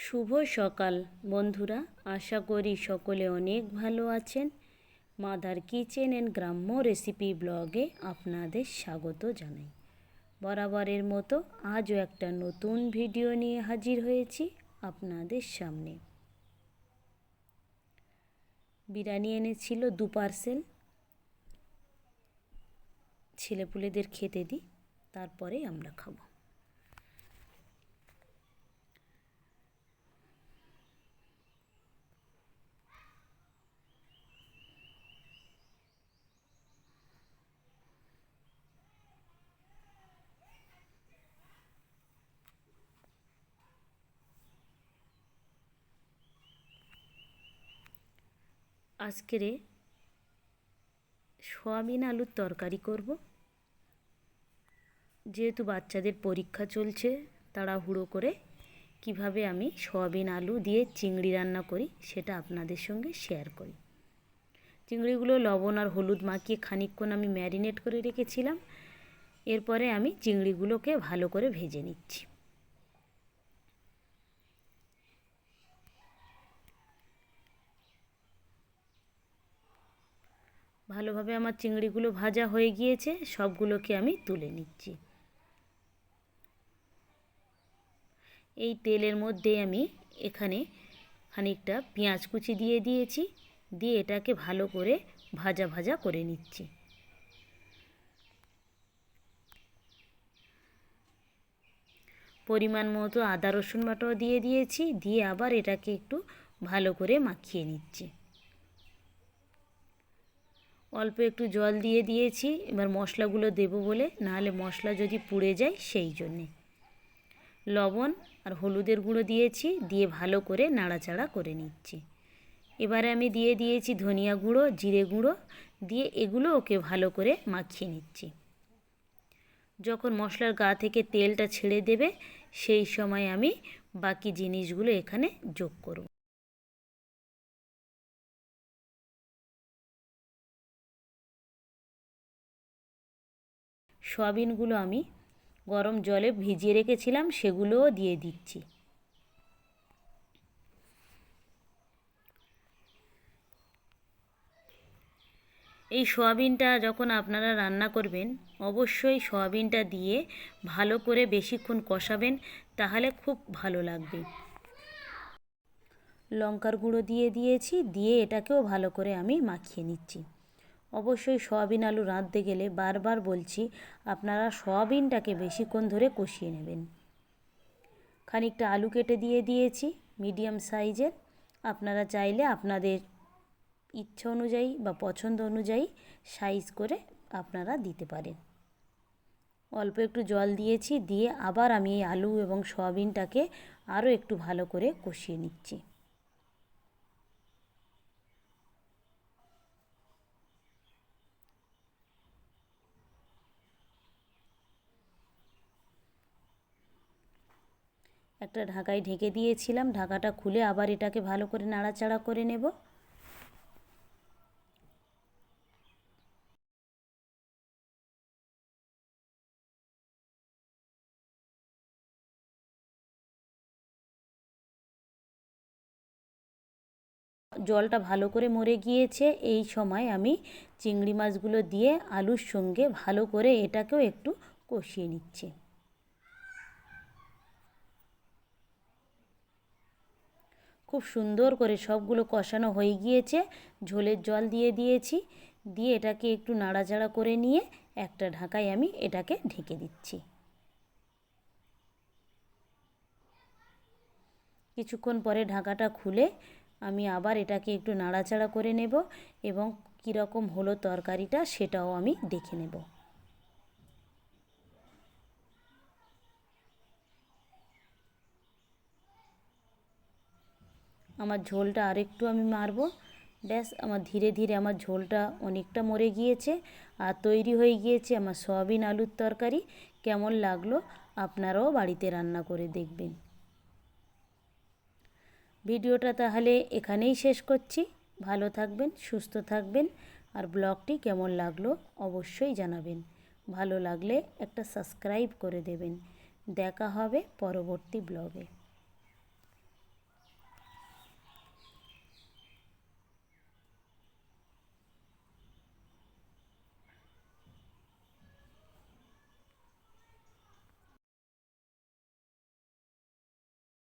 শুভ সকাল, বন্ধুরা। আশা করি সকলে অনেক ভালো আছেন। মাদার কিচেন অ্যান্ড গ্রাম্য রেসিপি ব্লগে আপনাদের স্বাগত জানাই। বরাবরের মতো আজও একটা নতুন ভিডিও নিয়ে হাজির হয়েছি আপনাদের সামনে। বিরিয়ানি এনেছিল দু পার্সেল। ছেলেপুলেদের খেতে দিই, তারপরে আমরা খাব। আজকেরে সোয়াবিন আলুর তরকারি করব। যেহেতু বাচ্চাদের পরীক্ষা চলছে, তাড়াহুড়ো করে কীভাবে আমি সোয়াবিন আলু দিয়ে চিংড়ি রান্না করি সেটা আপনাদের সঙ্গে শেয়ার করি। চিংড়িগুলো লবণ আর হলুদ মাখিয়ে খানিকক্ষণ আমি ম্যারিনেট করে রেখেছিলাম। এরপরে আমি চিংড়িগুলোকে ভালো করে ভেজে নিচ্ছি। ভালোভাবে আমার চিংড়িগুলো ভাজা হয়ে গিয়েছে, সবগুলোকে আমি তুলে নিচ্ছি। এই তেলের মধ্যে আমি এখানে খানিকটা পেঁয়াজ কুচি দিয়ে দিয়েছি, দিয়ে এটাকে ভালো করে ভাজা ভাজা করে নিচ্ছি। পরিমাণ মতো আদা রসুন বাটাও দিয়ে দিয়েছি, দিয়ে আবার এটাকে একটু ভালো করে মাখিয়ে নিচ্ছি। অল্প একটু জল দিয়ে দিয়েছি, এবার মশলাগুলো দেব বলে, নাহলে মশলা যদি পুড়ে যায় সেই জন্যে। লবণ আর হলুদের গুঁড়ো দিয়েছি, দিয়ে ভালো করে নাড়াচাড়া করে নিচ্ছি। এবারে আমি দিয়ে দিয়েছি ধনিয়া গুঁড়ো, জিরে গুঁড়ো, দিয়ে এগুলো ওকে ভালো করে মাখিয়ে নিচ্ছি। যখন মশলার গা থেকে তেলটা ছেড়ে দেবে, সেই সময় আমি বাকি জিনিসগুলো এখানে যোগ করব। সয়াবিনগুলো আমি গরম জলে ভিজিয়ে রেখেছিলাম, সেগুলোও দিয়ে দিচ্ছি। এই সয়াবিনটা যখন আপনারা রান্না করবেন, অবশ্যই সয়াবিনটা দিয়ে ভালো করে বেশিক্ষণ কষাবেন, তাহলে খুব ভালো লাগবে। লঙ্কার গুঁড়ো দিয়ে দিয়েছি, দিয়ে এটাকেও ভালো করে আমি মাখিয়ে নিচ্ছি। অবশ্যই সয়াবিন আলু রাঁধতে গেলে বারবার বলছি, আপনারা সয়াবিনটাকে বেশিক্ষণ ধরে কষিয়ে নেবেন। খানিকটা আলু কেটে দিয়ে দিয়েছি, মিডিয়াম সাইজের। আপনারা চাইলে আপনাদের ইচ্ছা অনুযায়ী বা পছন্দ অনুযায়ী সাইজ করে আপনারা দিতে পারেন। অল্প একটু জল দিয়েছি, দিয়ে আবার আমি এই আলু এবং সয়াবিনটাকে আরও একটু ভালো করে কষিয়ে নিচ্ছি। একটা ঢাকায় ঢেকে দিয়েছিলাম, ঢাকাটা খুলে আবার এটাকে ভালো করে নাড়াচাড়া করে নেব। জলটা ভালো করে মরে গিয়েছে, এই সময় আমি চিংড়ি মাছগুলো দিয়ে আলুর সঙ্গে ভালো করে এটাকেও একটু কষিয়ে নিচ্ছি। খুব সুন্দর করে সবগুলো কষানো হয়ে গিয়েছে। ঝোলের জল দিয়ে দিয়েছি। দিয়ে এটাকে একটু নাড়াচাড়া করে নিয়ে একটা ঢাকায় আমি এটাকে ঢেকে দিচ্ছি। কিছুক্ষণ পরে ঢাকাটা খুলে আমি আবার এটাকে একটু নাড়াচাড়া করে নেব এবং কীরকম হলো তরকারিটা সেটাও আমি দেখে নেব। আমার ঝোলটা আরেকটু আমি মারবো। ব্যাস, আমার ধীরে ধীরে আমার ঝোলটা অনেকটা মরে গিয়েছে আর তৈরি হয়ে গিয়েছে আমার সয়াবিন আলুর তরকারি। কেমন লাগল আপনারাও বাড়িতে রান্না করে দেখবেন। ভিডিওটা তাহলে এখানেই শেষ করছি। ভালো থাকবেন, সুস্থ থাকবেন আর ব্লগটি কেমন লাগল অবশ্যই জানাবেন। ভালো লাগলে একটা সাবস্ক্রাইব করে দেবেন। দেখা হবে পরবর্তী ব্লগে।